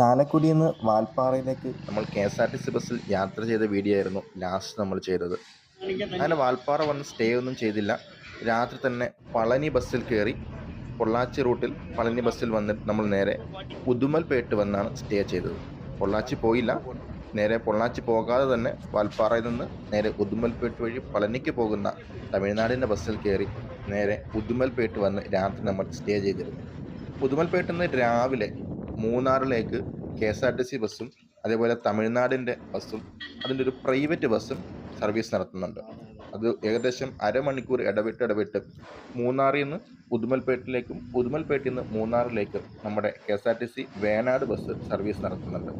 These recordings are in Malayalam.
ചാലക്കുടിയിൽ നിന്ന് വാൽപ്പാറയിലേക്ക് നമ്മൾ K S R T C ബസ്സിൽ യാത്ര ചെയ്ത വീഡിയോ ആയിരുന്നു ലാസ്റ്റ് നമ്മൾ ചെയ്തത്. അങ്ങനെ വാൽപ്പാറ വന്ന് സ്റ്റേ ഒന്നും ചെയ്തില്ല. രാത്രി തന്നെ പളനി ബസ്സിൽ കയറി പൊള്ളാച്ചി റൂട്ടിൽ പളനി ബസ്സിൽ വന്നിട്ട് നമ്മൾ നേരെ പുതുമൽപേട്ട് വന്നാണ് സ്റ്റേ ചെയ്തത്. പൊള്ളാച്ചി പോയില്ല. നേരെ പൊള്ളാച്ചി പോകാതെ തന്നെ വാൽപ്പാറയിൽ നിന്ന് നേരെ ഉദുമൽപേട്ട് വഴി പളനിക്ക് പോകുന്ന തമിഴ്നാടിന്റെ ബസ്സിൽ കയറി നേരെ ഉദുമൽപേട്ട് വന്ന് രാത്രി നമ്മൾ സ്റ്റേ ചെയ്തിരുന്നു. ഉദുമൽപേട്ടിൽ നിന്ന് രാവിലെ മൂന്നാറിലേക്ക് K S R T C ബസ്സും അതേപോലെ തമിഴ്നാടിന്റെ ബസ്സും അതിന്റെ ഒരു പ്രൈവറ്റ് ബസ്സും സർവീസ് നടത്തുന്നുണ്ട്. അത് ഏകദേശം അരമണിക്കൂർ ഇടവിട്ട് ഇടവിട്ട് മൂന്നാറിൽ നിന്ന് ഉദുമൽപേട്ടിലേക്കും ഉദുമൽപേട്ടിൽ നിന്ന് മൂന്നാറിലേക്കും നമ്മുടെ K S R T C Venad bus service നടത്തുന്നുണ്ട്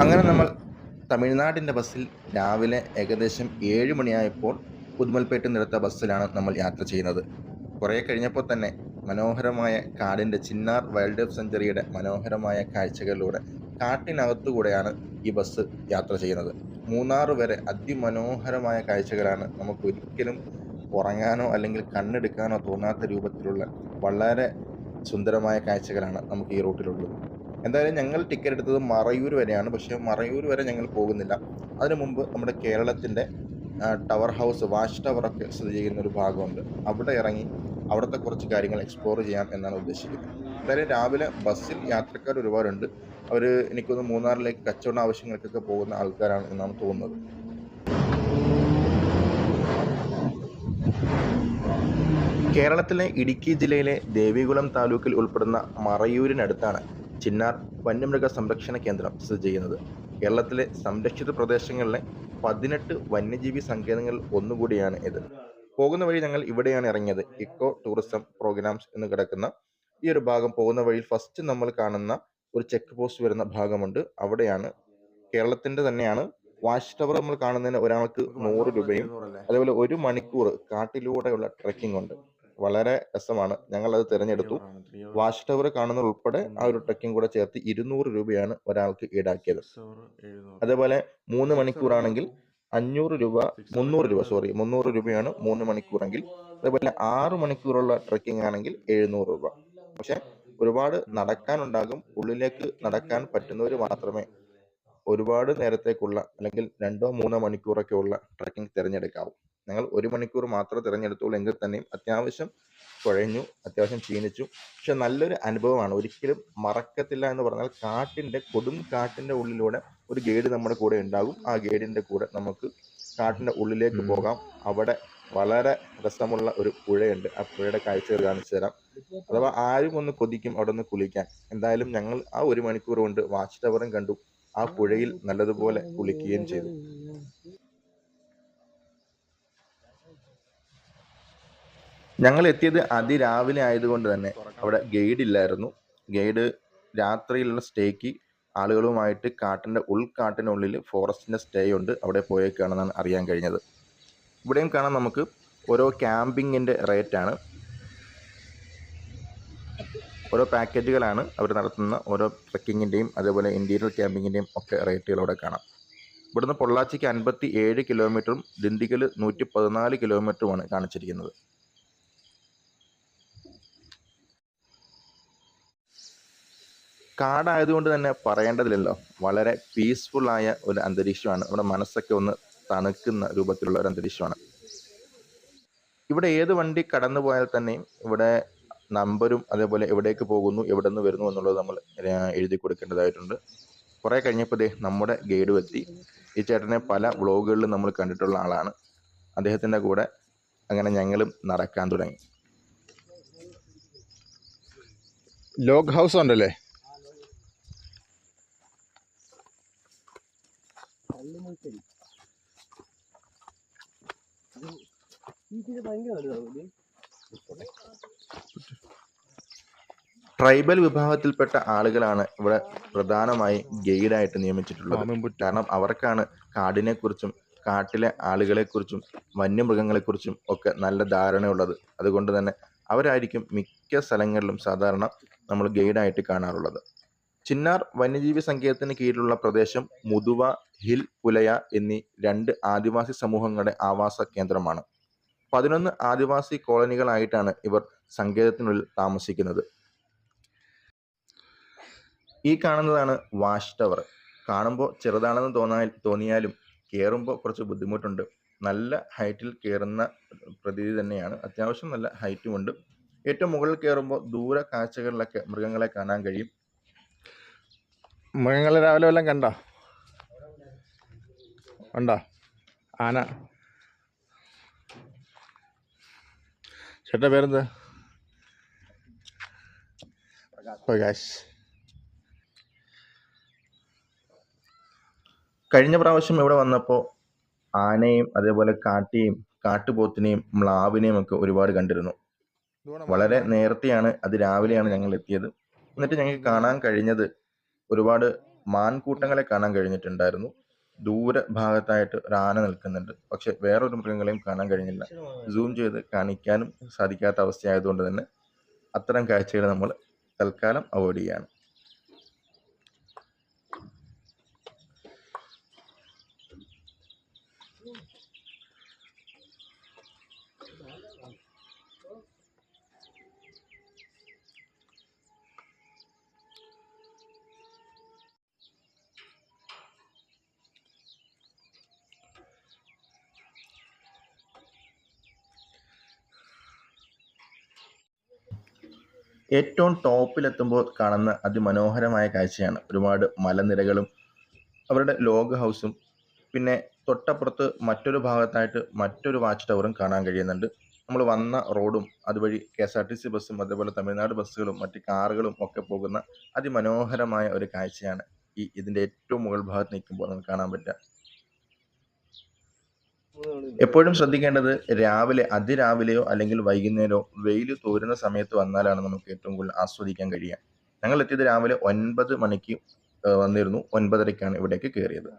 അങ്ങനെ നമ്മൾ തമിഴ്നാടിന്റെ ബസ്സിൽ രാവിലെ ഏകദേശം ഏഴ് മണിയായപ്പോൾ പുതുമൽപേട്ട് നിരത്ത ബസ്സിലാണ് നമ്മൾ യാത്ര ചെയ്യുന്നത്. കുറേ കഴിഞ്ഞപ്പോൾ തന്നെ മനോഹരമായ കാടിന്റെ ചിന്നാർ വൈൽഡ് ലൈഫ് സെഞ്ചുറിയുടെ മനോഹരമായ കാഴ്ചകളിലൂടെ കാട്ടിനകത്തുകൂടെയാണ് ഈ ബസ് യാത്ര ചെയ്യുന്നത്. മൂന്നാർ വരെ അതിമനോഹരമായ കാഴ്ചകളാണ് നമുക്ക് ഒരിക്കലും ഉറങ്ങാനോ അല്ലെങ്കിൽ കണ്ണെടുക്കാനോ തോന്നാത്ത രൂപത്തിലുള്ള വളരെ സുന്ദരമായ കാഴ്ചകളാണ് നമുക്ക് ഈ റൂട്ടിലുള്ളത്. എന്തായാലും ഞങ്ങൾ ടിക്കറ്റ് എടുത്തത് മറയൂർ വരെയാണ്. പക്ഷേ മറയൂർ വരെ ഞങ്ങൾ പോകുന്നില്ല. അതിനു മുമ്പ് നമ്മുടെ കേരളത്തിന്റെ ടവർ ഹൗസ് വാച്ച് ഒക്കെ സ്ഥിതി ചെയ്യുന്ന ഒരു ഭാഗമുണ്ട്. അവിടെ ഇറങ്ങി അവിടുത്തെ കുറച്ച് കാര്യങ്ങൾ എക്സ്പ്ലോർ ചെയ്യാം എന്നാണ് ഉദ്ദേശിക്കുന്നത്. എന്തായാലും രാവിലെ ബസ്സിൽ യാത്രക്കാർ ഒരുപാടുണ്ട്. അവർ എനിക്കൊന്ന് മൂന്നാറിലേക്ക് കച്ചവട ആവശ്യങ്ങൾക്കൊക്കെ പോകുന്ന ആൾക്കാരാണ് എന്നാണ് തോന്നുന്നത്. കേരളത്തിലെ ഇടുക്കി ജില്ലയിലെ ദേവികുളം താലൂക്കിൽ ഉൾപ്പെടുന്ന മറയൂരിനടുത്താണ് ചിന്നാർ വന്യമൃഗ സംരക്ഷണ കേന്ദ്രം സ്ഥിതി ചെയ്യുന്നത്. കേരളത്തിലെ സംരക്ഷിത പ്രദേശങ്ങളിലെ പതിനെട്ട് വന്യജീവി സങ്കേതങ്ങളിൽ ഒന്നുകൂടിയാണ് ഇത്. പോകുന്ന വഴി ഞങ്ങൾ ഇവിടെയാണ് ഇറങ്ങിയത്. ഇക്കോ ടൂറിസം പ്രോഗ്രാംസ് എന്ന് കിടക്കുന്ന ഈ ഒരു ഭാഗം പോകുന്ന വഴിയിൽ ഫസ്റ്റ് നമ്മൾ കാണുന്ന ഒരു ചെക്ക് പോസ്റ്റ് വരുന്ന ഭാഗമുണ്ട്. അവിടെയാണ് കേരളത്തിന്റെ തന്നെയാണ് വാച്ച് ടവർ നമ്മൾ കാണുന്നതിന് ഒരാൾക്ക് നൂറ് രൂപയും അതേപോലെ ഒരു മണിക്കൂർ കാട്ടിലൂടെയുള്ള ട്രെക്കിംഗ് ഉണ്ട്. വളരെ രസമാണ്. ഞങ്ങൾ അത് തിരഞ്ഞെടുത്തു വാച്ച് ടവർ കാണുന്ന ഉൾപ്പെടെ ആ ഒരു ട്രക്കിംഗ് കൂടെ ചേർത്ത് ഇരുന്നൂറ് രൂപയാണ് ഒരാൾക്ക് ഈടാക്കിയത്. അതേപോലെ മൂന്ന് മണിക്കൂറാണെങ്കിൽ അഞ്ഞൂറ് രൂപ മുന്നൂറ് രൂപ സോറി മുന്നൂറ് രൂപയാണ് മൂന്ന് മണിക്കൂറെങ്കിൽ അതേപോലെ ആറ് മണിക്കൂറുള്ള ട്രക്കിംഗ് ആണെങ്കിൽ എഴുന്നൂറ് രൂപ. പക്ഷെ ഒരുപാട് നടക്കാനുണ്ടാകും ഉള്ളിലേക്ക് നടക്കാൻ പറ്റുന്നവർ മാത്രമേ ഒരുപാട് നേരത്തേക്കുള്ള അല്ലെങ്കിൽ രണ്ടോ മൂന്നോ മണിക്കൂറൊക്കെ ഉള്ള ട്രക്കിംഗ് തിരഞ്ഞെടുക്കാവും. ഞങ്ങൾ ഒരു മണിക്കൂർ മാത്രം തിരഞ്ഞെടുത്തുള്ളൂ എങ്കിൽ തന്നെയും അത്യാവശ്യം കുഴഞ്ഞു അത്യാവശ്യം ക്ഷീണിച്ചു. പക്ഷെ നല്ലൊരു അനുഭവമാണ്. ഒരിക്കലും മറക്കത്തില്ല എന്ന് പറഞ്ഞാൽ കാട്ടിന്റെ കൊടും കാട്ടിന്റെ ഉള്ളിലൂടെ ഒരു ഗൈഡ് നമ്മുടെ കൂടെ ഉണ്ടാകും. ആ ഗൈഡിന്റെ കൂടെ നമുക്ക് കാട്ടിന്റെ ഉള്ളിലേക്ക് പോകാം. അവിടെ വളരെ രസമുള്ള ഒരു പുഴയുണ്ട്. ആ പുഴയുടെ കാഴ്ചകൾ കാണിച്ചു തരാം. അഥവാ ആരും ഒന്ന് കൊതിക്കും അവിടെ നിന്ന് കുളിക്കാൻ. എന്തായാലും ഞങ്ങൾ ആ ഒരു മണിക്കൂർ കൊണ്ട് വാച്ച് ടവറും കണ്ടു. ആ പുഴയിൽ നല്ലതുപോലെ കുളിക്കുകയും ചെയ്തു. ഞങ്ങൾ എത്തിയത് അതിരാവിലെ ആയതുകൊണ്ട് തന്നെ. അവിടെ ഗൈഡ് ഇല്ലായിരുന്നു. ഗൈഡ് രാത്രിയിലുള്ള സ്റ്റേക്ക് ആളുകളുമായിട്ട് കാട്ടിന്റെ ഉൾക്കാട്ടിനുള്ളിൽ ഫോറസ്റ്റിന്റെ സ്റ്റേ ഉണ്ട്. അവിടെ പോയേക്കാണെന്നാണ് അറിയാൻ കഴിഞ്ഞത്. ഇവിടെയും കാണാം നമുക്ക് ഓരോ ക്യാമ്പിങ്ങിന്റെ റേറ്റാണ്. ഓരോ പാക്കേജുകളാണ് അവർ നടത്തുന്ന ഓരോ ട്രക്കിങ്ങിന്റെയും അതേപോലെ ഇന്റീരിയർ ക്യാമ്പിങ്ങിന്റെയും ഒക്കെ റേറ്റുകൾ അവിടെ കാണാം. ഇവിടുന്ന് പൊള്ളാച്ചിക്ക് അൻപത്തി ഏഴ് കിലോമീറ്ററും ദിണ്ടിഗൽ നൂറ്റി പതിനാല് കിലോമീറ്ററുമാണ് കാണിച്ചിരിക്കുന്നത്. കാടായതുകൊണ്ട് തന്നെ പറയേണ്ടതില്ലല്ലോ. വളരെ പീസ്ഫുള്ളായ ഒരു അന്തരീക്ഷമാണ്. നമ്മുടെ മനസ്സൊക്കെ ഒന്ന് തണുക്കുന്ന രൂപത്തിലുള്ള ഒരു അന്തരീക്ഷമാണ്. ഇവിടെ ഏത് വണ്ടി കടന്നു പോയാൽ തന്നെയും ഇവിടെ നമ്പരും അതേപോലെ എവിടേക്ക് പോകുന്നു എവിടെ നിന്ന് വരുന്നു എന്നുള്ളത് നമ്മൾ എഴുതി കൊടുക്കേണ്ടതായിട്ടുണ്ട്. കുറേ കഴിഞ്ഞപ്പോൾ ദേ നമ്മുടെ ഗൈഡും എത്തി ഈ ചേട്ടനെ പല വ്ളോഗുകളിലും നമ്മൾ കണ്ടിട്ടുള്ള ആളാണ്. അദ്ദേഹത്തിന്റെ കൂടെ അങ്ങനെ ഞങ്ങളും നടക്കാൻ തുടങ്ങി. ലോഗ് ഹൗസ് ഉണ്ടല്ലേ? ട്രൈബൽ വിഭാഗത്തിൽപ്പെട്ട ആളുകളാണ് ഇവിടെ പ്രധാനമായി ഗൈഡായിട്ട് നിയമിച്ചിട്ടുള്ളത്. കാരണം അവർക്കാണ് കാടിനെക്കുറിച്ചും കാട്ടിലെ ആളുകളെക്കുറിച്ചും വന്യമൃഗങ്ങളെക്കുറിച്ചും ഒക്കെ നല്ല ധാരണയുള്ളത്. അതുകൊണ്ട് തന്നെ അവരായിരിക്കും മിക്ക സ്ഥലങ്ങളിലും സാധാരണ നമ്മൾ ഗൈഡായിട്ട് കാണാറുള്ളത്. ചിന്നാർ വന്യജീവി സങ്കേതത്തിന് കീഴിലുള്ള പ്രദേശം മുതുവ ഹിൽ പുലയ എന്നീ രണ്ട് ആദിവാസി സമൂഹങ്ങളുടെ ആവാസ കേന്ദ്രമാണ്. പതിനൊന്ന് ആദിവാസി കോളനികളായിട്ടാണ് ഇവർ സങ്കേതത്തിനുള്ളിൽ താമസിക്കുന്നത്. ഈ കാണുന്നതാണ് വാഷ് ടവർ. കാണുമ്പോൾ ചെറുതാണെന്ന് തോന്നാൽ തോന്നിയാലും കയറുമ്പോൾ കുറച്ച് ബുദ്ധിമുട്ടുണ്ട്. നല്ല ഹൈറ്റിൽ കയറുന്ന പ്രതീതി തന്നെയാണ്. അത്യാവശ്യം നല്ല ഹൈറ്റുമുണ്ട് ഏറ്റവും മുകളിൽ കയറുമ്പോൾ ദൂര കാഴ്ചകളിലൊക്കെ മൃഗങ്ങളെ കാണാൻ കഴിയും. മൃഗങ്ങളെ രാവിലെ വല്ലതും കണ്ടോ? ഉണ്ടോ ആന. ചേട്ടാ പേരെന്താ? പ്രകാശ് കഴിഞ്ഞ പ്രാവശ്യം ഇവിടെ വന്നപ്പോൾ ആനയും അതേപോലെ കാട്ടിയും കാട്ടുപോത്തിനെയും മ്ലാവിനെയും ഒക്കെ ഒരുപാട് കണ്ടിരുന്നു. വളരെ നേരത്തെയാണ് അത് രാവിലെയാണ് ഞങ്ങൾ എത്തിയത്. എന്നിട്ട് ഞങ്ങൾക്ക് കാണാൻ കഴിഞ്ഞത് ഒരുപാട് മാൻകൂട്ടങ്ങളെ കാണാൻ കഴിഞ്ഞിട്ടുണ്ടായിരുന്നു. ദൂര ഭാഗത്തായിട്ട് ഒരു ആന നിൽക്കുന്നുണ്ട്. പക്ഷെ വേറൊരു മൃഗങ്ങളെയും കാണാൻ കഴിഞ്ഞില്ല. സൂം ചെയ്ത് കാണിക്കാനും സാധിക്കാത്ത അവസ്ഥയായതുകൊണ്ട് തന്നെ അത്തരം കാഴ്ചകൾ നമ്മൾ തൽക്കാലം അവോയ്ഡ് ചെയ്യാണ്. ഏറ്റവും ടോപ്പിലെത്തുമ്പോൾ കാണുന്ന അതിമനോഹരമായ കാഴ്ചയാണ്. ഒരുപാട് മലനിരകളും അവരുടെ ലോഗ് ഹൗസും പിന്നെ തൊട്ടപ്പുറത്ത് മറ്റൊരു ഭാഗത്തായിട്ട് മറ്റൊരു വാച്ച് ടവറും കാണാൻ കഴിയുന്നുണ്ട്. നമ്മൾ വന്ന റോഡും അതുവഴി K S R T C ബസ്സും അതേപോലെ തമിഴ്നാട് ബസ്സുകളും മറ്റ് കാറുകളും ഒക്കെ പോകുന്ന അതിമനോഹരമായ ഒരു കാഴ്ചയാണ് ഈ ഇതിന്റെ ഏറ്റവും മുകൾ ഭാഗത്ത് നിൽക്കുമ്പോൾ നമുക്ക് കാണാൻ പറ്റുക. എപ്പോഴും ശ്രദ്ധിക്കേണ്ടത് രാവിലെ അതിരാവിലെയോ അല്ലെങ്കിൽ വൈകുന്നേരമോ വെയിൽ തോരുന്ന സമയത്ത് വന്നാലാണ് നമുക്ക് ഏറ്റവും കൂടുതൽ ആസ്വദിക്കാൻ കഴിയുക. ഞങ്ങൾ എത്തിയത് രാവിലെ ഒൻപത് മണിക്ക് വന്നിരുന്നു. ഒൻപതരയ്ക്കാണ് ഇവിടേക്ക് കയറിയത്.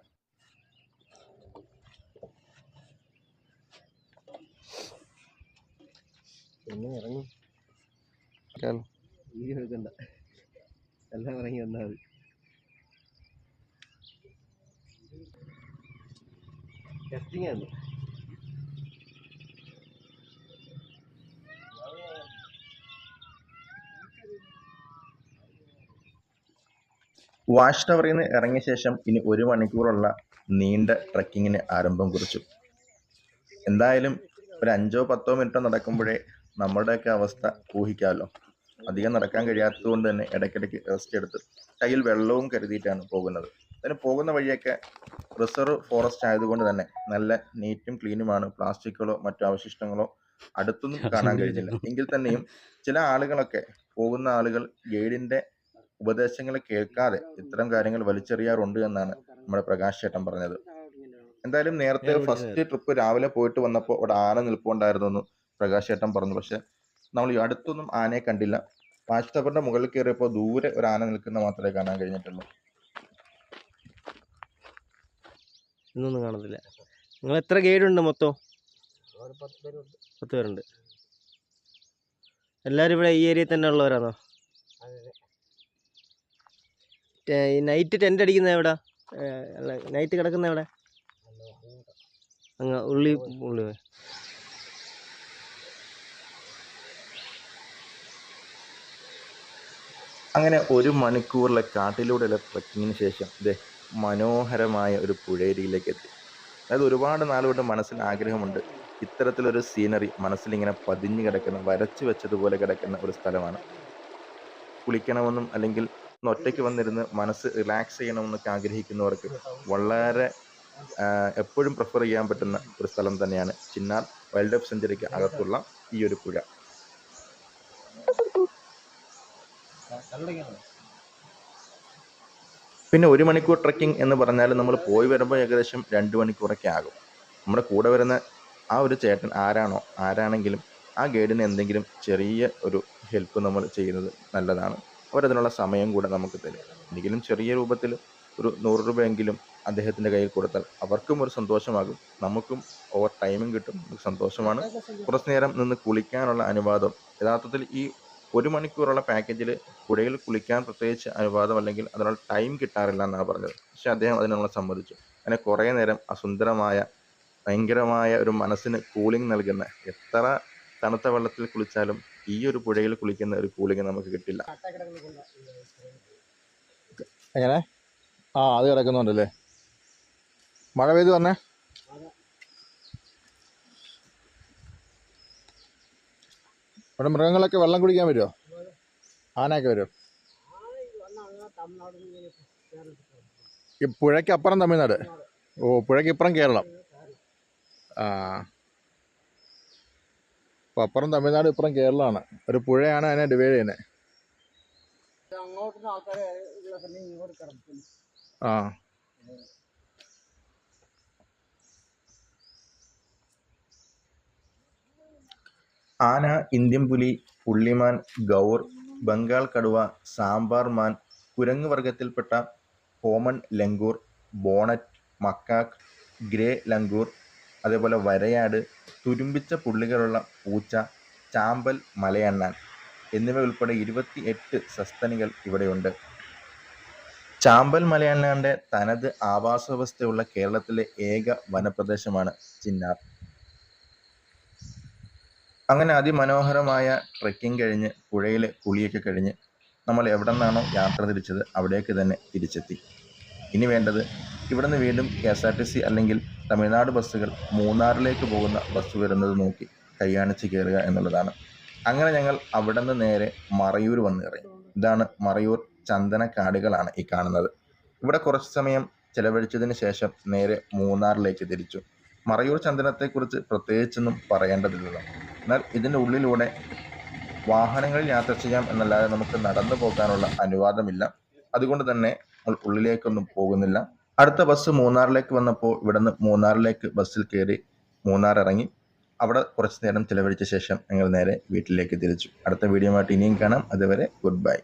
എല്ലാം ഇറങ്ങി വന്നാൽ മതി. ടെസ്റ്റിംഗ് ആണ് വാച്ച് ടവറിൽ നിന്ന് ഇറങ്ങിയ ശേഷം ഇനി ഒരു മണിക്കൂറുള്ള നീണ്ട ട്രക്കിങ്ങിന് ആരംഭം കുറിച്ചു. എന്തായാലും ഒരു അഞ്ചോ പത്തോ മിനിറ്റോ നടക്കുമ്പോഴേ നമ്മുടെയൊക്കെ അവസ്ഥ ഊഹിക്കാമല്ലോ അധികം നടക്കാൻ കഴിയാത്തതുകൊണ്ട് തന്നെ ഇടയ്ക്കിടയ്ക്ക് റെസ്റ്റ് എടുത്ത് കയ്യിൽ വെള്ളവും കരുതിയിട്ടാണ് പോകുന്നത്. അതിന് പോകുന്ന വഴിയൊക്കെ റിസർവ് ഫോറസ്റ്റ് ആയതുകൊണ്ട് തന്നെ നല്ല നീറ്റും ക്ലീനുമാണ്. പ്ലാസ്റ്റിക്കുകളോ മറ്റു അവശിഷ്ടങ്ങളോ അടുത്തൊന്നും കാണാൻ കഴിഞ്ഞില്ല എങ്കിൽ തന്നെയും ചില ആളുകളൊക്കെ പോകുന്ന ആളുകൾ ഗൈഡിന്റെ ഉപദേശങ്ങൾ കേൾക്കാതെ ഇത്തരം കാര്യങ്ങൾ വലിച്ചെറിയാറുണ്ട് എന്നാണ് നമ്മുടെ പ്രകാശ് ചേട്ടൻ പറഞ്ഞത്. എന്തായാലും നേരത്തെ ഫസ്റ്റ് ട്രിപ്പ് രാവിലെ പോയിട്ട് വന്നപ്പോൾ അവിടെ ആന നിൽപ്പുണ്ടായിരുന്നു എന്ന് പ്രകാശ് ചേട്ടൻ പറഞ്ഞു. പക്ഷെ നമ്മൾ ഈ അടുത്തൊന്നും ആനയെ കണ്ടില്ല. വാച്ച് ടവറിന്റെ മുകളിൽ കയറിയപ്പോൾ ദൂരെ ഒരു ആന നിൽക്കുന്ന മാത്രമേ കാണാൻ കഴിഞ്ഞിട്ടുള്ളൂ. ഇന്നൊന്നും കാണത്തില്ല. നിങ്ങൾ എത്ര ഗൈഡ് ഉണ്ട് മൊത്തം പത്ത് പേരുണ്ട്. എല്ലാവരും ഇവിടെ ഈ ഏരിയയിൽ തന്നെ ഉള്ളവരാണോ ടെ- ഈ നൈറ്റ് ടെന്റ് അടിക്കുന്ന എവിടെ? അല്ല നൈറ്റ് കിടക്കുന്ന എവിടെ? അങ്ങ് ഉള്ളി ഉള്ളി. അങ്ങനെ ഒരു മണിക്കൂറിലെ കാട്ടിലൂടെയുള്ള ട്രക്കിങ്ങിന് ശേഷം ഇതേ മനോഹരമായ ഒരു പുഴയരിയിലേക്ക് എത്തി. അതായത് ഒരുപാട് നാളുകൊണ്ട് മനസ്സിൽ ആഗ്രഹമുണ്ട്. ഇത്തരത്തിലൊരു സീനറി മനസ്സിലിങ്ങനെ പതിഞ്ഞു കിടക്കുന്ന വരച്ചു വെച്ചതുപോലെ കിടക്കുന്ന ഒരു സ്ഥലമാണ്. കുളിക്കണമെന്നും അല്ലെങ്കിൽ ഒന്ന് ഒറ്റയ്ക്ക് വന്നിരുന്ന് മനസ്സ് റിലാക്സ് ചെയ്യണമെന്നൊക്കെ ആഗ്രഹിക്കുന്നവർക്ക് വളരെ എപ്പോഴും പ്രിഫർ ചെയ്യാൻ പറ്റുന്ന ഒരു സ്ഥലം തന്നെയാണ് ചിന്നാർ വൈൽഡ് ലൈഫ് സെഞ്ചുറിക്ക് അകത്തുള്ള ഈ ഒരു പുഴ. പിന്നെ ഒരു മണിക്കൂർ ട്രക്കിംഗ് എന്ന് പറഞ്ഞാൽ നമ്മൾ പോയി വരുമ്പോൾ ഏകദേശം രണ്ട് മണിക്കൂറൊക്കെ ആകും. നമ്മുടെ കൂടെ വരുന്ന ആ ഒരു ചേട്ടൻ ആരാണോ ആരാണെങ്കിലും ആ ഗൈഡിന് എന്തെങ്കിലും ചെറിയ ഒരു ഹെൽപ്പ് നമ്മൾ ചെയ്യുന്നത് നല്ലതാണ്. അവരതിനുള്ള സമയം കൂടെ നമുക്ക് തരും. എന്തെങ്കിലും ചെറിയ രൂപത്തിൽ ഒരു നൂറ് രൂപയെങ്കിലും അദ്ദേഹത്തിന്റെ കയ്യിൽ കൊടുത്താൽ അവർക്കും ഒരു സന്തോഷമാകും. നമുക്കും ഓവർ ടൈമും കിട്ടും. സന്തോഷമാണ്. കുറച്ച് നേരം നിന്ന് കുളിക്കാനുള്ള അനുവാദം. യഥാർത്ഥത്തിൽ ഈ ഒരു മണിക്കൂറുള്ള പാക്കേജിൽ പുഴയിൽ കുളിക്കാൻ പ്രത്യേകിച്ച് അനുവാദം അല്ലെങ്കിൽ അതിനുള്ള ടൈം കിട്ടാറില്ല എന്നാണ് പറഞ്ഞത്. പക്ഷെ അദ്ദേഹം അതിനുള്ള സമ്മതിച്ചു. അങ്ങനെ കുറേ നേരം അസുന്ദരമായ ഭയങ്കരമായ ഒരു മനസ്സിന് കൂളിംഗ് നൽകുന്ന എത്ര തണുത്ത വെള്ളത്തിൽ കുളിച്ചാലും ഈ ഒരു പുഴയിൽ കുളിക്കുന്ന ഒരു കൂളിംഗ് നമുക്ക് കിട്ടില്ല. എങ്ങനെ? ആ അത് കിടക്കുന്നുണ്ടല്ലേ? മഴ പെയ്ത് വന്നേ? ഇവിടെ മൃഗങ്ങളൊക്കെ വെള്ളം കുടിക്കാൻ വരുമോ ആനയൊക്കെ വരുമോ ഈ പുഴയ്ക്ക് അപ്പുറം തമിഴ്നാട്. ഓ പുഴയ്ക്ക് ഇപ്പുറം കേരളം. ആ. അപ്പോൾ അപ്പുറം തമിഴ്നാട് ഇപ്പുറം കേരളമാണ്. ഒരു പുഴയാണ് അതിനെ ഡിവൈഡ് ചെയ്യുന്നത് ആ. ആന ഇന്ത്യൻ പുലി പുള്ളിമാൻ ഗൗർ ബംഗാൾ കടുവ സാമ്പാർ മാൻ കുരങ്ങ് വർഗത്തിൽപ്പെട്ട common langur bonnet macaque grey langur അതേപോലെ വരയാട് തുരുമ്പിച്ച പുള്ളികളുള്ള പൂച്ച ചാമ്പൽ മലയണ്ണാൻ എന്നിവ ഉൾപ്പെടെ ഇരുപത്തി എട്ട് സസ്തനികൾ ഇവിടെയുണ്ട്. ചാമ്പൽ മലയണ്ണാന്റെ തനത് ആവാസവ്യവസ്ഥയുള്ള കേരളത്തിലെ ഏക വനപ്രദേശമാണ് ചിന്നാർ. അങ്ങനെ അതിമനോഹരമായ ട്രെക്കിംഗ് കഴിഞ്ഞ് പുഴയിലെ കുളിയൊക്കെ കഴിഞ്ഞ് നമ്മൾ എവിടെ നിന്നാണോ യാത്ര തിരിച്ചത് അവിടേക്ക് തന്നെ തിരിച്ചെത്തി. ഇനി വേണ്ടത് ഇവിടുന്ന് വീണ്ടും K S R T C അല്ലെങ്കിൽ തമിഴ്നാട് ബസ്സുകൾ മൂന്നാറിലേക്ക് പോകുന്ന ബസ് വരുന്നത് നോക്കി കയ്യാണിച്ച് കയറുക എന്നുള്ളതാണ്. അങ്ങനെ ഞങ്ങൾ അവിടെ നിന്ന് നേരെ മറയൂർ വന്ന് ഇറങ്ങി ഇതാണ് മറയൂർ ചന്ദനക്കാടുകളാണ് ഈ കാണുന്നത്. ഇവിടെ കുറച്ച് സമയം ചെലവഴിച്ചതിന് ശേഷം നേരെ മൂന്നാറിലേക്ക് തിരിച്ചു. മറയൂർ ചന്ദനത്തെക്കുറിച്ച് പ്രത്യേകിച്ചൊന്നും പറയേണ്ടതില്ലല്ലോ. എന്നാൽ ഇതിന്റെ ഉള്ളിലൂടെ വാഹനങ്ങളിൽ യാത്ര ചെയ്യാം എന്നല്ലാതെ നമുക്ക് നടന്നു പോകാനുള്ള അനുവാദമില്ല. അതുകൊണ്ട് തന്നെ ഉള്ളിലേക്കൊന്നും പോകുന്നില്ല. അടുത്ത ബസ് മൂന്നാറിലേക്ക് വന്നപ്പോൾ ഇവിടുന്ന് മൂന്നാറിലേക്ക് ബസ്സിൽ കയറി മൂന്നാർ ഇറങ്ങി. അവിടെ കുറച്ച് നേരം ചിലവഴിച്ച ശേഷം ഞങ്ങൾ നേരെ വീട്ടിലേക്ക് തിരിച്ചു. അടുത്ത വീഡിയോ ആയിട്ട് ഇനിയും കാണാം. അതുവരെ ഗുഡ് ബൈ